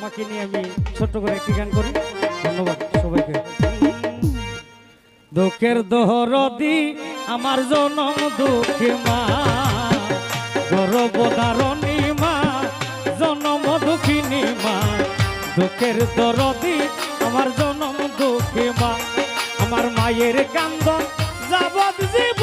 মাকে নিয়ে আমি ছোট্ট করে একটি গান করি। ধন্যবাদ সবাইকে। দুঃখের দোহরদি আমার জনম দুঃখে মা গর্বদারণী মা, জনম দুঃখিনী মা। দুঃখের দরদি আমার জনম দুঃখে মা। আমার মায়ের কান্দন যাবত জীব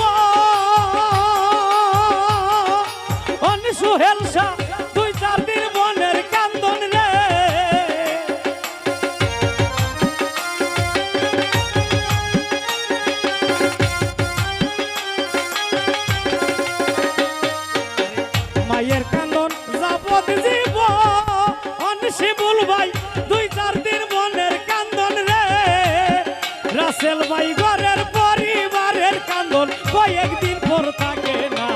রাসেল ঘরের পরিবারের কান্দন কয়েকদিন পর থাকে না।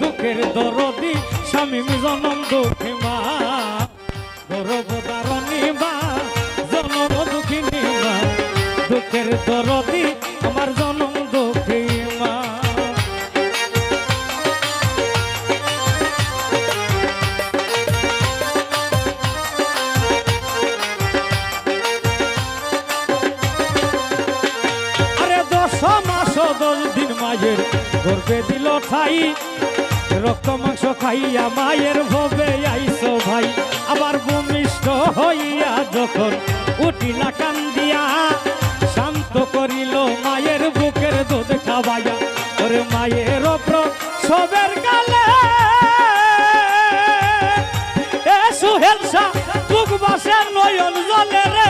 দুঃখের দরদি, স্বামী জনম দুঃখী মা। গর্ভধারণী মা, জনম দুঃখিনী মা। দুঃখের দরদি মায়ের গর্বে দিল ঠাই। রক্ত মাংস খাইয়া মায়ের ভবে আইসো ভাই। আবার ভূমিষ্ঠ হইয়া যখন উঠিলা কান্দিয়া, শান্ত করিল মায়ের বুকের দুধ খাওয়াইয়া, ওরে মায়ের ওপর সবের গালে এ সুহেলসা বুক বাসে নয়ন জলে রে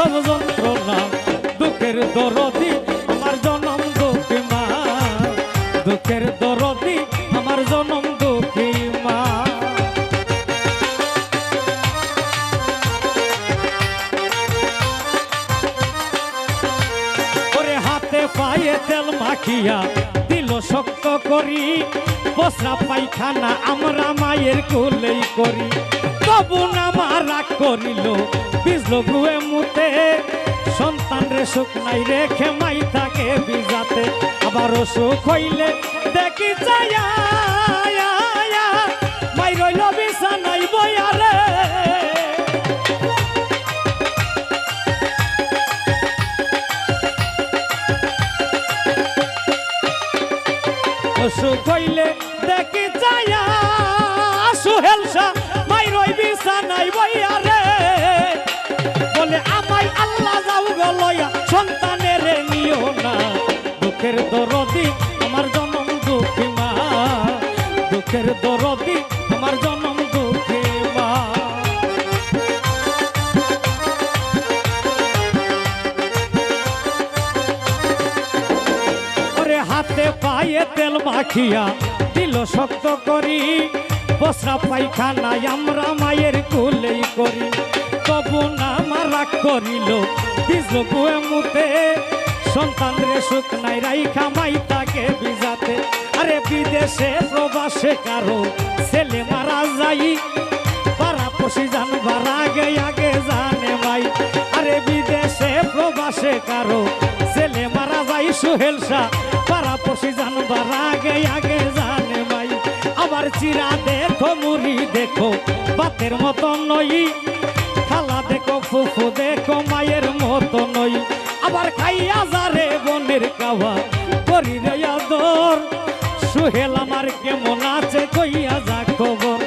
প্রসব যন্ত্রণা দুঃখের দরদি, আমার জনম দুঃখী মা। দুঃখের দরদি, আমার জনম দুঃখী ওরে হাতে পায়ে তেল মাখিয়া দিল শক্ত করি। বসরা পায়খানা আমরা মায়ের কোলেই করি। তবু না মারা করিল বিজল গুয়ে মুতে। সন্তান রে সুখ নাই রেখে মাই থাকে বিজাতে আবার সুখ হইলে দেখি চায় মাই রইল বিছানাই বয়ারে সুহেলসা মাই রই বিছানাই বইয়া রে। বলে আমাই আল্লাহ যাও গলয়া সন্তানের নিও না। দুঃখের দরদি আমার জনম দুঃখী মা। দুঃখের দরদি আমার জনম দুঃখী মা। ওরে হাতে পায়ে তেল মাখিয়া দিল শক্ত করি। বসরা পায়খানায় আমরা মায়ের কুলেই করি। তবু না মারা করিল মুতে। সন্তান রে সুখ নাই, রাইখা মাই তাকে বিজাতে আরে বিদেশে প্রবাসে কারও ছেলে মারা যাই পাড়া পশি জানবার আগে আগে জানে ভাই। আরে বিদেশে প্রবাসে কারও ছেলে মারা যাই সুহেলসা। পাড়া পশি জানবার আগে আগে জানে চিরা দেখো, মুড়ি দেখো বাতের মতো নই। খালা দেখো, ফুফু দেখো, মায়ের মতো নই। আবার খাইয়া যারে বনের কাওয়া করি রে আদর। সুহেল আমার কেমন আছে কইয়া যা খবর।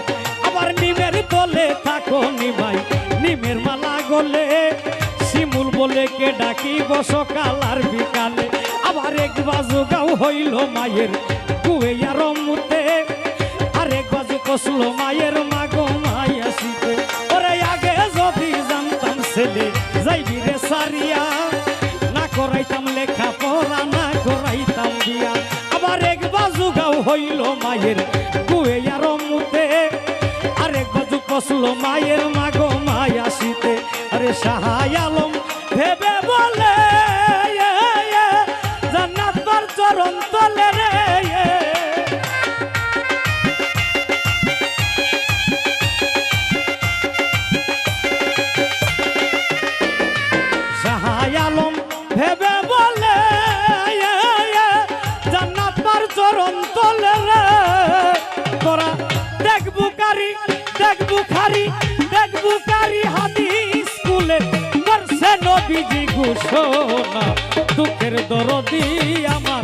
আবার নিমের তলে থাকো নিমাই, নিমের মালা গলে। শিমুল বলে কে ডাকিব সকাল আর বিকালে। আবার এক বাজু গাও হইল মায়ের কুয়ার কসলো মায়ের মাগো মাই আসিতে। ওরে আগে যদি জানতাম ছেলে, যাইবি রে সারিয়া। না করাইতাম লেখা পড়া না করাইতাম বিয়া। আবার এক বাজু গাও হইল মায়ের কুয়ার মুতে আরেক বাজু কসলো মায়ের মাগো মাই আসিতে। আরে সাহায় আলম ভেবে বলে ভেবে বলে জান্নাত মার চরণ তলে রে। তোরা দেখবু কারি, দেখবু খারি, দেখবু কারি হাতি স্কুলে। মরছে নবীজি ঘোষণা, দুঃখের দরদি আমার।